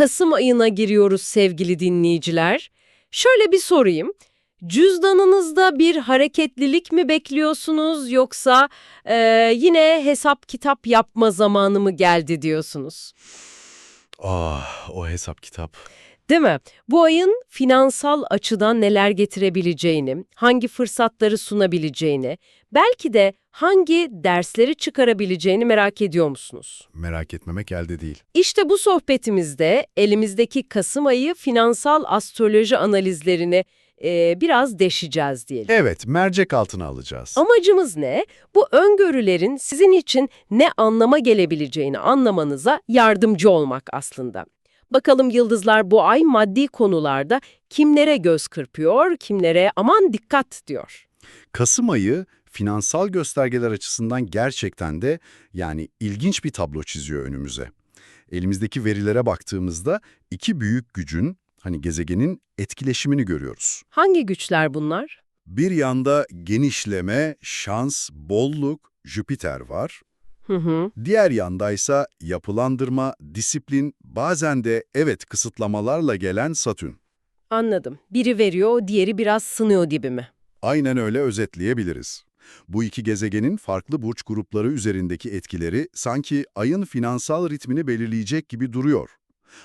Kasım ayına giriyoruz sevgili dinleyiciler. Şöyle bir sorayım. Cüzdanınızda bir hareketlilik mi bekliyorsunuz yoksa e, yine hesap kitap yapma zamanı mı geldi diyorsunuz? Ah, o hesap kitap. Değil mi? Bu ayın finansal açıdan neler getirebileceğini, hangi fırsatları sunabileceğini, belki de hangi dersleri çıkarabileceğini merak ediyor musunuz? Merak etmemek elde değil. İşte bu sohbetimizde elimizdeki Kasım ayı finansal astroloji analizlerini e, biraz deşeceğiz diyelim. Evet, mercek altına alacağız. Amacımız ne? Bu öngörülerin sizin için ne anlama gelebileceğini anlamanıza yardımcı olmak aslında. Bakalım yıldızlar bu ay maddi konularda kimlere göz kırpıyor, kimlere aman dikkat diyor. Kasım ayı finansal göstergeler açısından gerçekten de yani ilginç bir tablo çiziyor önümüze. Elimizdeki verilere baktığımızda iki büyük gücün, hani gezegenin etkileşimini görüyoruz. Hangi güçler bunlar? Bir yanda genişleme, şans, bolluk, Jüpiter var. Hı hı. Diğer yandaysa yapılandırma, disiplin, bazen de evet kısıtlamalarla gelen Satürn. Anladım. Biri veriyor, diğeri biraz sınıyor gibi mi? Aynen öyle özetleyebiliriz. Bu iki gezegenin farklı burç grupları üzerindeki etkileri sanki ayın finansal ritmini belirleyecek gibi duruyor.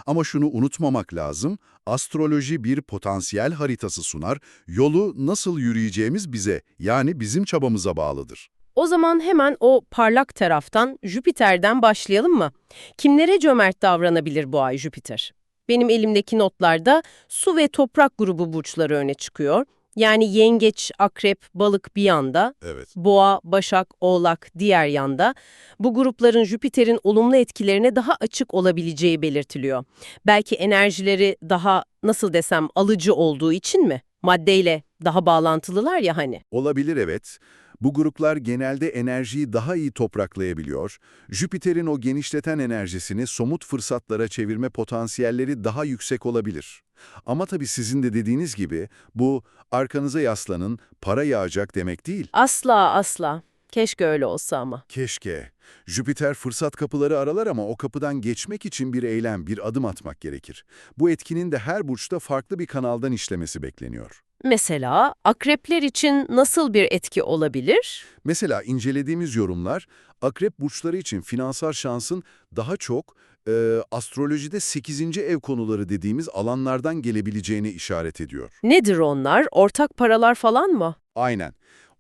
Ama şunu unutmamak lazım, astroloji bir potansiyel haritası sunar, yolu nasıl yürüyeceğimiz bize, yani bizim çabamıza bağlıdır. O zaman hemen o parlak taraftan Jüpiter'den başlayalım mı? Kimlere cömert davranabilir bu ay Jüpiter? Benim elimdeki notlarda su ve toprak grubu burçları öne çıkıyor. Yani yengeç, akrep, balık bir yanda, Evet. boğa, başak, oğlak diğer yanda. Bu grupların Jüpiter'in olumlu etkilerine daha açık olabileceği belirtiliyor. Belki enerjileri daha nasıl desem alıcı olduğu için mi? Maddeyle daha bağlantılılar ya hani. Olabilir evet. Bu gruplar genelde enerjiyi daha iyi topraklayabiliyor. Jüpiter'in o genişleten enerjisini somut fırsatlara çevirme potansiyelleri daha yüksek olabilir. Ama tabii sizin de dediğiniz gibi bu arkanıza yaslanın, para yağacak demek değil. Asla asla. Keşke öyle olsa ama. Keşke. Jüpiter fırsat kapıları aralar ama o kapıdan geçmek için bir eylem, bir adım atmak gerekir. Bu etkinin de her burçta farklı bir kanaldan işlemesi bekleniyor. Mesela akrepler için nasıl bir etki olabilir? Mesela incelediğimiz yorumlar, akrep burçları için finansal şansın daha çok e, astrolojide 8. ev konuları dediğimiz alanlardan gelebileceğini işaret ediyor. Nedir onlar? Ortak paralar falan mı? Aynen.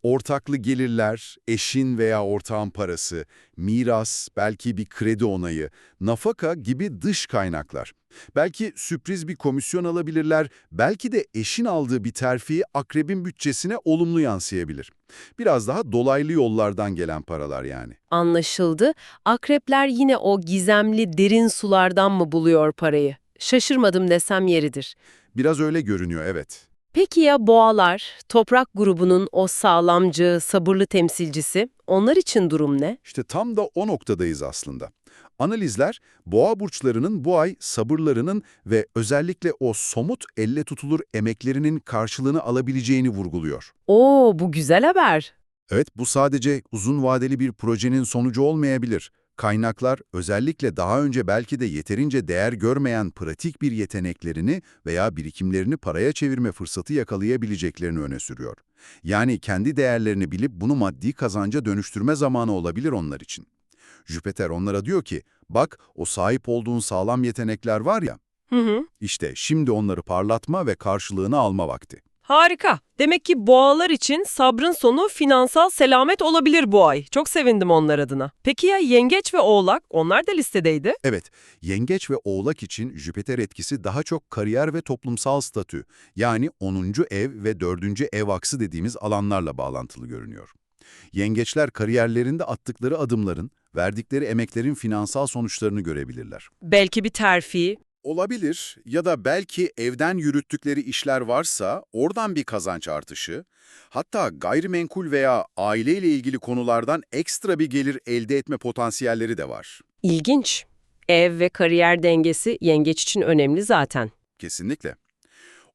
Ortaklı gelirler, eşin veya ortağın parası, miras, belki bir kredi onayı, nafaka gibi dış kaynaklar. Belki sürpriz bir komisyon alabilirler, belki de eşin aldığı bir terfi akrebin bütçesine olumlu yansıyabilir. Biraz daha dolaylı yollardan gelen paralar yani. Anlaşıldı. Akrepler yine o gizemli derin sulardan mı buluyor parayı? Şaşırmadım desem yeridir. Biraz öyle görünüyor evet. Peki ya boğalar, toprak grubunun o sağlamcı, sabırlı temsilcisi? Onlar için durum ne? İşte tam da o noktadayız aslında. Analizler, boğa burçlarının bu ay sabırlarının ve özellikle o somut elle tutulur emeklerinin karşılığını alabileceğini vurguluyor. Oo, bu güzel haber. Evet, bu sadece uzun vadeli bir projenin sonucu olmayabilir. Kaynaklar özellikle daha önce belki de yeterince değer görmeyen pratik bir yeteneklerini veya birikimlerini paraya çevirme fırsatı yakalayabileceklerini öne sürüyor. Yani kendi değerlerini bilip bunu maddi kazanca dönüştürme zamanı olabilir onlar için. Jüpiter onlara diyor ki, bak o sahip olduğun sağlam yetenekler var ya, Hı hı. işte şimdi onları parlatma ve karşılığını alma vakti. Harika. Demek ki boğalar için sabrın sonu finansal selamet olabilir bu ay. Çok sevindim onlar adına. Peki ya yengeç ve oğlak? Onlar da listedeydi. Evet, yengeç ve oğlak için Jüpiter etkisi daha çok kariyer ve toplumsal statü, yani 10. ev ve 4. ev aksı dediğimiz alanlarla bağlantılı görünüyor. Yengeçler kariyerlerinde attıkları adımların, verdikleri emeklerin finansal sonuçlarını görebilirler. Belki bir terfi. Olabilir ya da belki evden yürüttükleri işler varsa oradan bir kazanç artışı, hatta gayrimenkul veya aileyle ilgili konulardan ekstra bir gelir elde etme potansiyelleri de var. İlginç. Ev ve kariyer dengesi yengeç için önemli zaten. Kesinlikle.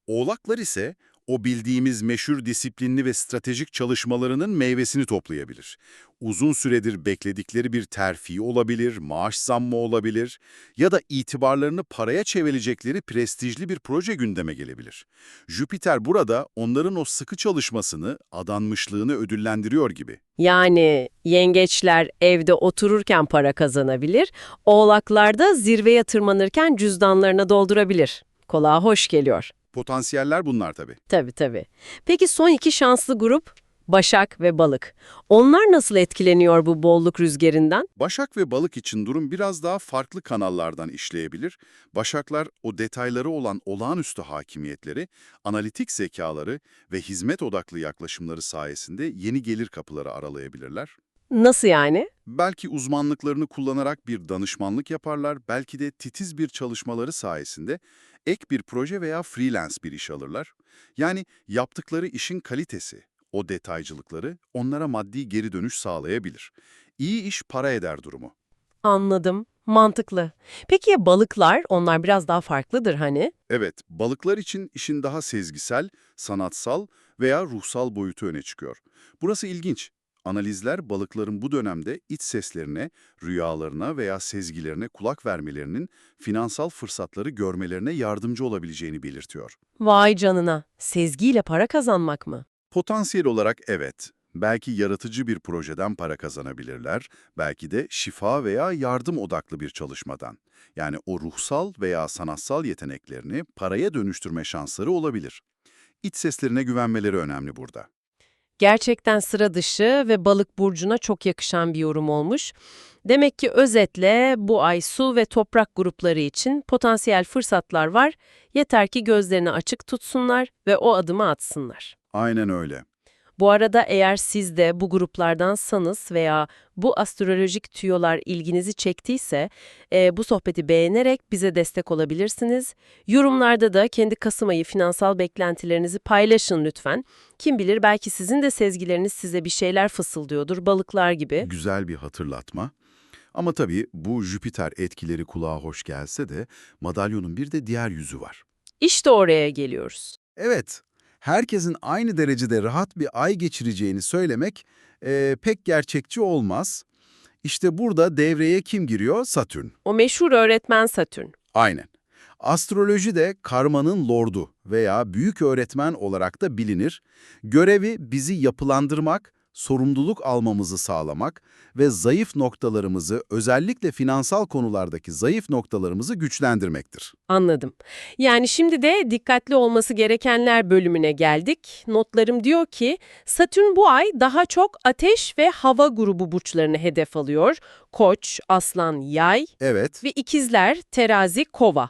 Oğlaklar ise o bildiğimiz meşhur disiplinli ve stratejik çalışmalarının meyvesini toplayabilir. Uzun süredir bekledikleri bir terfi olabilir, maaş zammı olabilir ya da itibarlarını paraya çevirecekleri prestijli bir proje gündeme gelebilir. Jüpiter burada onların o sıkı çalışmasını, adanmışlığını ödüllendiriyor gibi. Yani yengeçler evde otururken para kazanabilir, oğlaklar da zirveye tırmanırken cüzdanlarına doldurabilir. Kulağa hoş geliyor. Potansiyeller bunlar tabii. Tabii tabii. Peki son iki şanslı grup? Başak ve Balık. Onlar nasıl etkileniyor bu bolluk rüzgarından? Başak ve balık için durum biraz daha farklı kanallardan işleyebilir. Başaklar o detayları olan olağanüstü hakimiyetleri, analitik zekaları ve hizmet odaklı yaklaşımları sayesinde yeni gelir kapıları aralayabilirler. Nasıl yani? Belki uzmanlıklarını kullanarak bir danışmanlık yaparlar, belki de titiz bir çalışmaları sayesinde ek bir proje veya freelance bir iş alırlar. Yani yaptıkları işin kalitesi, o detaycılıkları onlara maddi geri dönüş sağlayabilir. İyi iş para eder durumu. Anladım. Mantıklı. Peki ya balıklar? Onlar biraz daha farklıdır hani? Evet, balıklar için işin daha sezgisel, sanatsal veya ruhsal boyutu öne çıkıyor. Burası ilginç. Analizler balıkların bu dönemde iç seslerine, rüyalarına veya sezgilerine kulak vermelerinin finansal fırsatları görmelerine yardımcı olabileceğini belirtiyor. Vay canına. Sezgiyle para kazanmak mı? Potansiyel olarak evet, belki yaratıcı bir projeden para kazanabilirler, belki de şifa veya yardım odaklı bir çalışmadan. Yani o ruhsal veya sanatsal yeteneklerini paraya dönüştürme şansları olabilir. İç seslerine güvenmeleri önemli burada. Gerçekten sıra dışı ve balık burcuna çok yakışan bir yorum olmuş. Demek ki özetle bu ay su ve toprak grupları için potansiyel fırsatlar var. Yeter ki gözlerini açık tutsunlar ve o adımı atsınlar. Aynen öyle. Bu arada eğer siz de bu gruplardansanız veya bu astrolojik tüyolar ilginizi çektiyse e, bu sohbeti beğenerek bize destek olabilirsiniz. Yorumlarda da kendi Kasım ayı finansal beklentilerinizi paylaşın lütfen. Kim bilir belki sizin de sezgileriniz size bir şeyler fısıldıyordur balıklar gibi. Güzel bir hatırlatma. Ama tabii bu Jüpiter etkileri kulağa hoş gelse de madalyonun bir de diğer yüzü var. İşte oraya geliyoruz. Evet, herkesin aynı derecede rahat bir ay geçireceğini söylemek eee, pek gerçekçi olmaz. İşte burada devreye kim giriyor? Satürn. O meşhur öğretmen Satürn. Aynen. Astroloji de karmanın lordu veya büyük öğretmen olarak da bilinir. Görevi bizi yapılandırmak, sorumluluk almamızı sağlamak ve zayıf noktalarımızı, özellikle finansal konulardaki zayıf noktalarımızı güçlendirmektir. Anladım. Yani şimdi de dikkatli olması gerekenler bölümüne geldik. Notlarım diyor ki Satürn bu ay daha çok ateş ve hava grubu burçlarını hedef alıyor. Koç, aslan, yay Evet, ve ikizler, terazi, kova.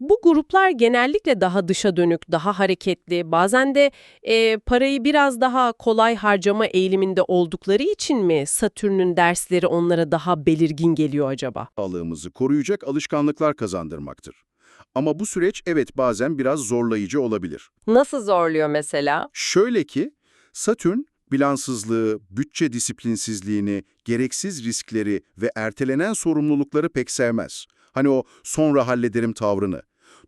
Bu gruplar genellikle daha dışa dönük, daha hareketli, bazen de e, parayı biraz daha kolay harcama eğiliminde oldukları için mi Satürn'ün dersleri onlara daha belirgin geliyor acaba? sağlığımızı koruyacak alışkanlıklar kazandırmaktır. Ama bu süreç evet bazen biraz zorlayıcı olabilir. Nasıl zorluyor mesela? Şöyle ki, Satürn bilanssızlığı, bütçe disiplinsizliğini, gereksiz riskleri ve ertelenen sorumlulukları pek sevmez. Hani o sonra hallederim tavrını.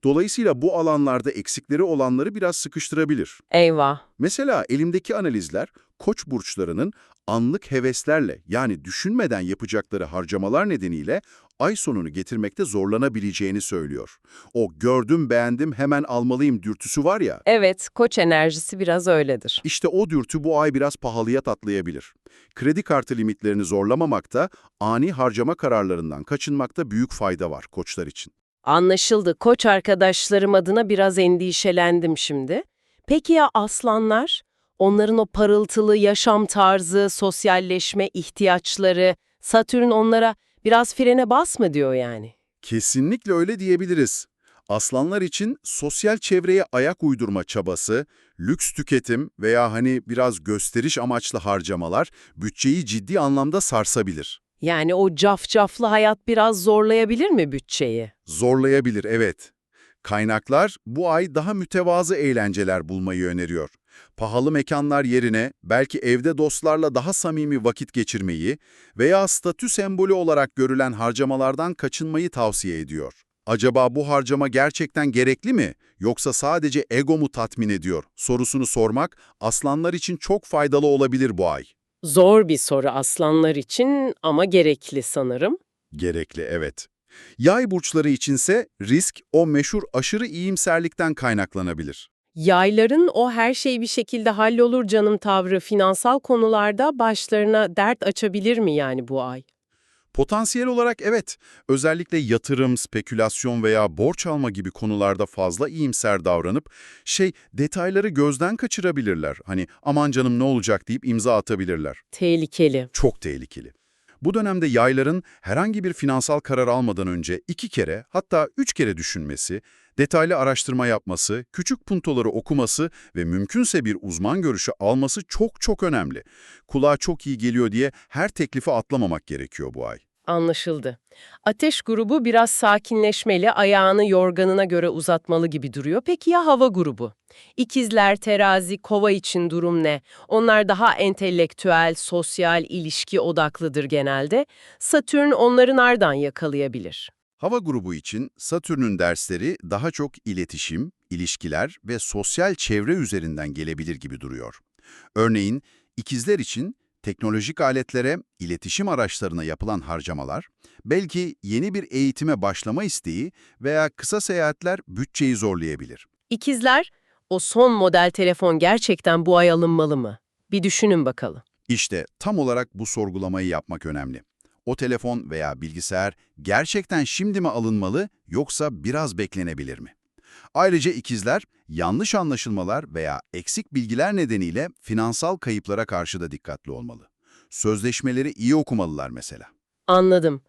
Dolayısıyla bu alanlarda eksikleri olanları biraz sıkıştırabilir. Eyvah. Mesela elimdeki analizler koç burçlarının anlık heveslerle yani düşünmeden yapacakları harcamalar nedeniyle ay sonunu getirmekte zorlanabileceğini söylüyor. O gördüm beğendim hemen almalıyım dürtüsü var ya, Evet, koç enerjisi biraz öyledir. işte o dürtü bu ay biraz pahalıya tatlayabilir. Kredi kartı limitlerini zorlamamakta, ani harcama kararlarından kaçınmakta büyük fayda var koçlar için. Anlaşıldı. Koç arkadaşlarım adına biraz endişelendim şimdi. Peki ya aslanlar? Onların o parıltılı yaşam tarzı, sosyalleşme ihtiyaçları, Satürn onlara biraz frene basma diyor yani. Kesinlikle öyle diyebiliriz. Aslanlar için sosyal çevreye ayak uydurma çabası, lüks tüketim veya hani biraz gösteriş amaçlı harcamalar bütçeyi ciddi anlamda sarsabilir. Yani o cafcaflı hayat biraz zorlayabilir mi bütçeyi? Zorlayabilir, evet. Kaynaklar bu ay daha mütevazı eğlenceler bulmayı öneriyor. Pahalı mekanlar yerine belki evde dostlarla daha samimi vakit geçirmeyi veya statü sembolü olarak görülen harcamalardan kaçınmayı tavsiye ediyor. Acaba bu harcama gerçekten gerekli mi yoksa sadece ego mu tatmin ediyor sorusunu sormak aslanlar için çok faydalı olabilir bu ay. Zor bir soru aslanlar için ama gerekli sanırım. Gerekli, evet. Yay burçları içinse risk o meşhur aşırı iyimserlikten kaynaklanabilir. Yayların o her şey bir şekilde hallolur canım tavrı finansal konularda başlarına dert açabilir mi yani bu ay? Potansiyel olarak evet, özellikle yatırım, spekülasyon veya borç alma gibi konularda fazla iyimser davranıp şey detayları gözden kaçırabilirler. Hani aman canım ne olacak deyip imza atabilirler. Tehlikeli. Çok tehlikeli. Bu dönemde yayların herhangi bir finansal karar almadan önce iki kere hatta üç kere düşünmesi, detaylı araştırma yapması, küçük puntoları okuması ve mümkünse bir uzman görüşü alması çok çok önemli. Kulağa çok iyi geliyor diye her teklifi atlamamak gerekiyor bu ay. Anlaşıldı. Ateş grubu biraz sakinleşmeli, ayağını yorganına göre uzatmalı gibi duruyor. Peki ya hava grubu? İkizler, terazi, kova için durum ne? Onlar daha entelektüel, sosyal, ilişki odaklıdır genelde. Satürn onları nereden yakalayabilir? Hava grubu için Satürn'ün dersleri daha çok iletişim, ilişkiler ve sosyal çevre üzerinden gelebilir gibi duruyor. Örneğin ikizler için teknolojik aletlere, iletişim araçlarına yapılan harcamalar, belki yeni bir eğitime başlama isteği veya kısa seyahatler bütçeyi zorlayabilir. İkizler, o son model telefon gerçekten bu ay alınmalı mı? Bir düşünün bakalım. İşte tam olarak bu sorgulamayı yapmak önemli. O telefon veya bilgisayar gerçekten şimdi mi alınmalı yoksa biraz beklenebilir mi? Ayrıca ikizler yanlış anlaşılmalar veya eksik bilgiler nedeniyle finansal kayıplara karşı da dikkatli olmalı. Sözleşmeleri iyi okumalılar mesela. Anladım.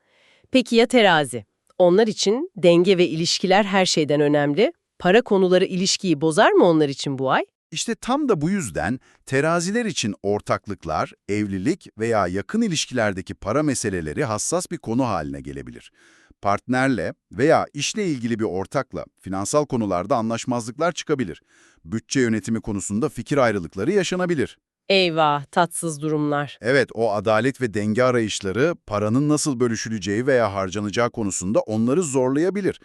Peki ya terazi? Onlar için denge ve ilişkiler her şeyden önemli. Para konuları ilişkiyi bozar mı onlar için bu ay? İşte tam da bu yüzden teraziler için ortaklıklar, evlilik veya yakın ilişkilerdeki para meseleleri hassas bir konu haline gelebilir. Partnerle veya işle ilgili bir ortakla finansal konularda anlaşmazlıklar çıkabilir. Bütçe yönetimi konusunda fikir ayrılıkları yaşanabilir. Eyvah, tatsız durumlar. Evet, o adalet ve denge arayışları paranın nasıl bölüşüleceği veya harcanacağı konusunda onları zorlayabilir.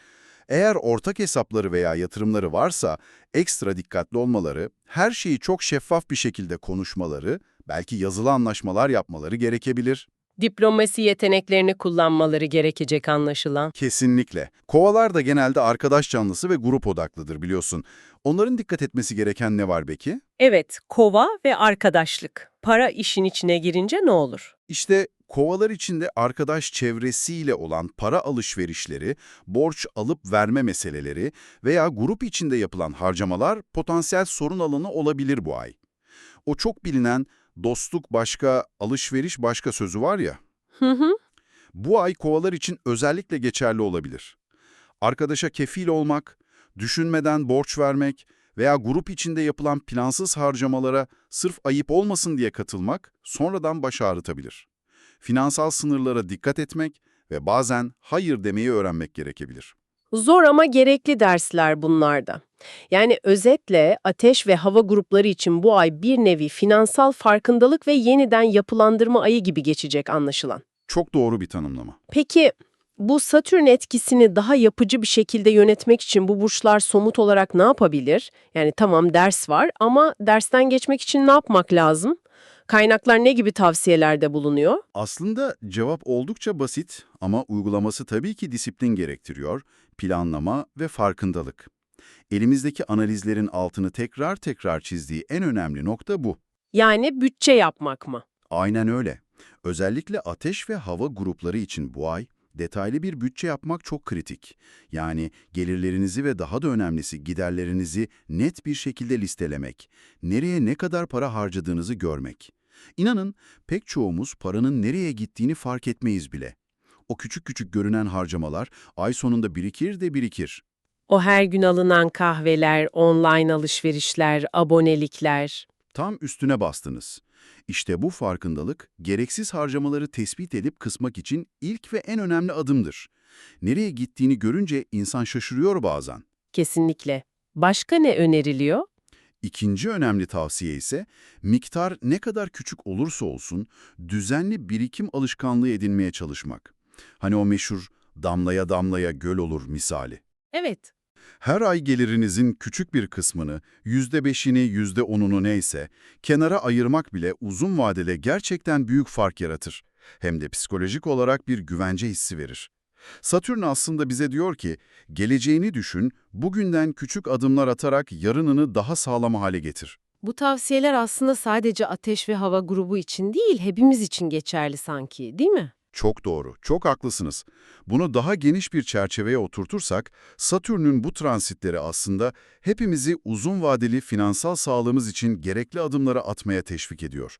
Eğer ortak hesapları veya yatırımları varsa ekstra dikkatli olmaları, her şeyi çok şeffaf bir şekilde konuşmaları, belki yazılı anlaşmalar yapmaları gerekebilir. Diplomasi yeteneklerini kullanmaları gerekecek anlaşılan. Kesinlikle. Kovalar da genelde arkadaş canlısı ve grup odaklıdır biliyorsun. Onların dikkat etmesi gereken ne var peki? Evet, kova ve arkadaşlık. Para işin içine girince ne olur? İşte kovalar içinde arkadaş çevresiyle olan para alışverişleri, borç alıp verme meseleleri veya grup içinde yapılan harcamalar potansiyel sorun alanı olabilir bu ay. O çok bilinen dostluk başka, alışveriş başka sözü var ya, Hı hı. bu ay kovalar için özellikle geçerli olabilir. Arkadaşa kefil olmak, düşünmeden borç vermek veya grup içinde yapılan plansız harcamalara sırf ayıp olmasın diye katılmak sonradan baş ağrıtabilir. Finansal sınırlara dikkat etmek ve bazen hayır demeyi öğrenmek gerekebilir. Zor ama gerekli dersler bunlarda. Yani özetle ateş ve hava grupları için bu ay bir nevi finansal farkındalık ve yeniden yapılandırma ayı gibi geçecek anlaşılan. Çok doğru bir tanımlama. Peki bu Satürn etkisini daha yapıcı bir şekilde yönetmek için bu burçlar somut olarak ne yapabilir? Yani tamam ders var ama dersten geçmek için ne yapmak lazım? Kaynaklar ne gibi tavsiyelerde bulunuyor? Aslında cevap oldukça basit ama uygulaması tabii ki disiplin gerektiriyor, planlama ve farkındalık. Elimizdeki analizlerin altını tekrar tekrar çizdiği en önemli nokta bu. Yani bütçe yapmak mı? Aynen öyle. Özellikle ateş ve hava grupları için bu ay detaylı bir bütçe yapmak çok kritik. Yani gelirlerinizi ve daha da önemlisi giderlerinizi net bir şekilde listelemek, nereye ne kadar para harcadığınızı görmek. İnanın pek çoğumuz paranın nereye gittiğini fark etmeyiz bile. O küçük küçük görünen harcamalar ay sonunda birikir de birikir. O her gün alınan kahveler, online alışverişler, abonelikler. Tam üstüne bastınız. İşte bu farkındalık, gereksiz harcamaları tespit edip kısmak için ilk ve en önemli adımdır. Nereye gittiğini görünce insan şaşırıyor bazen. Kesinlikle. Başka ne öneriliyor? İkinci önemli tavsiye ise, miktar ne kadar küçük olursa olsun düzenli birikim alışkanlığı edinmeye çalışmak. Hani o meşhur damlaya damlaya göl olur misali. Evet. Her ay gelirinizin küçük bir kısmını, %5'ini, %10'unu neyse, kenara ayırmak bile uzun vadede gerçekten büyük fark yaratır. Hem de psikolojik olarak bir güvence hissi verir. Satürn aslında bize diyor ki, geleceğini düşün, bugünden küçük adımlar atarak yarınını daha sağlam hale getir. Bu tavsiyeler aslında sadece ateş ve hava grubu için değil, hepimiz için geçerli sanki, değil mi? Çok doğru, çok haklısınız. Bunu daha geniş bir çerçeveye oturtursak, Satürn'ün bu transitleri aslında hepimizi uzun vadeli finansal sağlığımız için gerekli adımları atmaya teşvik ediyor.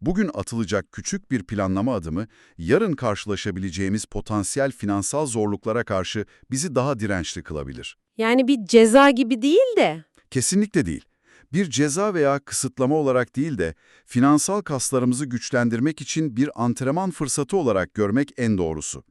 Bugün atılacak küçük bir planlama adımı, yarın karşılaşabileceğimiz potansiyel finansal zorluklara karşı bizi daha dirençli kılabilir. Yani bir ceza gibi değil de. Kesinlikle değil. Bir ceza veya kısıtlama olarak değil de finansal kaslarımızı güçlendirmek için bir antrenman fırsatı olarak görmek en doğrusu.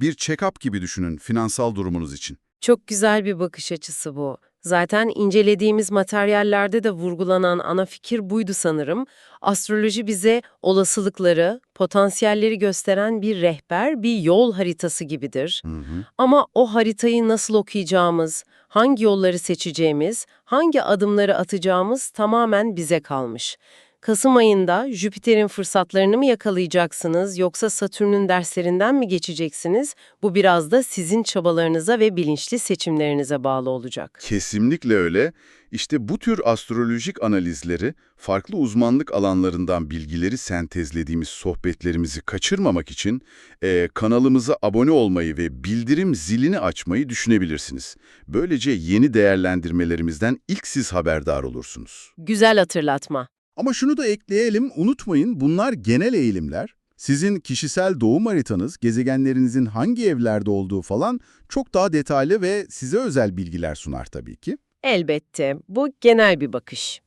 Bir check-up gibi düşünün finansal durumunuz için. Çok güzel bir bakış açısı bu. Zaten incelediğimiz materyallerde de vurgulanan ana fikir buydu sanırım. Astroloji bize olasılıkları, potansiyelleri gösteren bir rehber, bir yol haritası gibidir. Hı hı. Ama o haritayı nasıl okuyacağımız, hangi yolları seçeceğimiz, hangi adımları atacağımız tamamen bize kalmış. Kasım ayında Jüpiter'in fırsatlarını mı yakalayacaksınız yoksa Satürn'ün derslerinden mi geçeceksiniz? Bu biraz da sizin çabalarınıza ve bilinçli seçimlerinize bağlı olacak. Kesinlikle öyle. İşte bu tür astrolojik analizleri, farklı uzmanlık alanlarından bilgileri sentezlediğimiz sohbetlerimizi kaçırmamak için eee, kanalımıza abone olmayı ve bildirim zilini açmayı düşünebilirsiniz. Böylece yeni değerlendirmelerimizden ilk siz haberdar olursunuz. Güzel hatırlatma. Ama şunu da ekleyelim, unutmayın bunlar genel eğilimler. Sizin kişisel doğum haritanız, gezegenlerinizin hangi evlerde olduğu falan çok daha detaylı ve size özel bilgiler sunar tabii ki. Elbette bu genel bir bakış.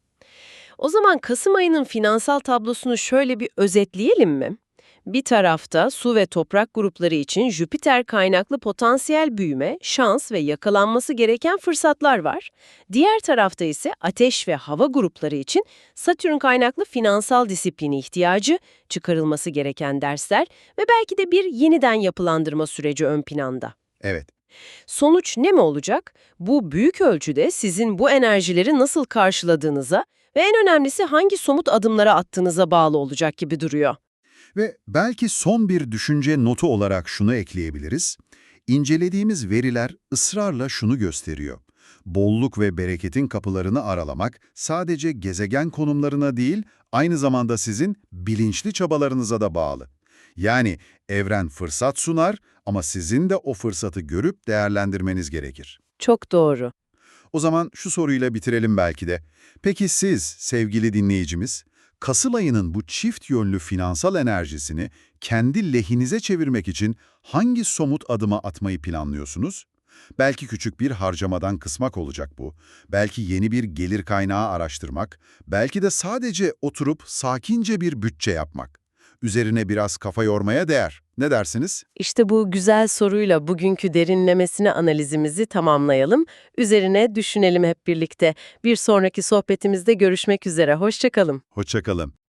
O zaman Kasım ayının finansal tablosunu şöyle bir özetleyelim mi? Bir tarafta su ve toprak grupları için Jüpiter kaynaklı potansiyel büyüme, şans ve yakalanması gereken fırsatlar var. Diğer tarafta ise ateş ve hava grupları için Satürn kaynaklı finansal disiplini ihtiyacı, çıkarılması gereken dersler ve belki de bir yeniden yapılandırma süreci ön planda. Evet. Sonuç ne mi olacak? Bu büyük ölçüde sizin bu enerjileri nasıl karşıladığınıza ve en önemlisi hangi somut adımlara attığınıza bağlı olacak gibi duruyor. Ve belki son bir düşünce notu olarak şunu ekleyebiliriz. İncelediğimiz veriler ısrarla şunu gösteriyor. Bolluk ve bereketin kapılarını aralamak sadece gezegen konumlarına değil, aynı zamanda sizin bilinçli çabalarınıza da bağlı. Yani evren fırsat sunar ama sizin de o fırsatı görüp değerlendirmeniz gerekir. Çok doğru. O zaman şu soruyla bitirelim belki de. Peki siz sevgili dinleyicimiz, Kasım ayının bu çift yönlü finansal enerjisini kendi lehinize çevirmek için hangi somut adıma atmayı planlıyorsunuz? Belki küçük bir harcamadan kısmak olacak bu. Belki yeni bir gelir kaynağı araştırmak. Belki de sadece oturup sakince bir bütçe yapmak. Üzerine biraz kafa yormaya değer. Ne dersiniz? İşte bu güzel soruyla bugünkü derinlemesine analizimizi tamamlayalım. Üzerine düşünelim hep birlikte. Bir sonraki sohbetimizde görüşmek üzere. Hoşçakalın. Hoşçakalın.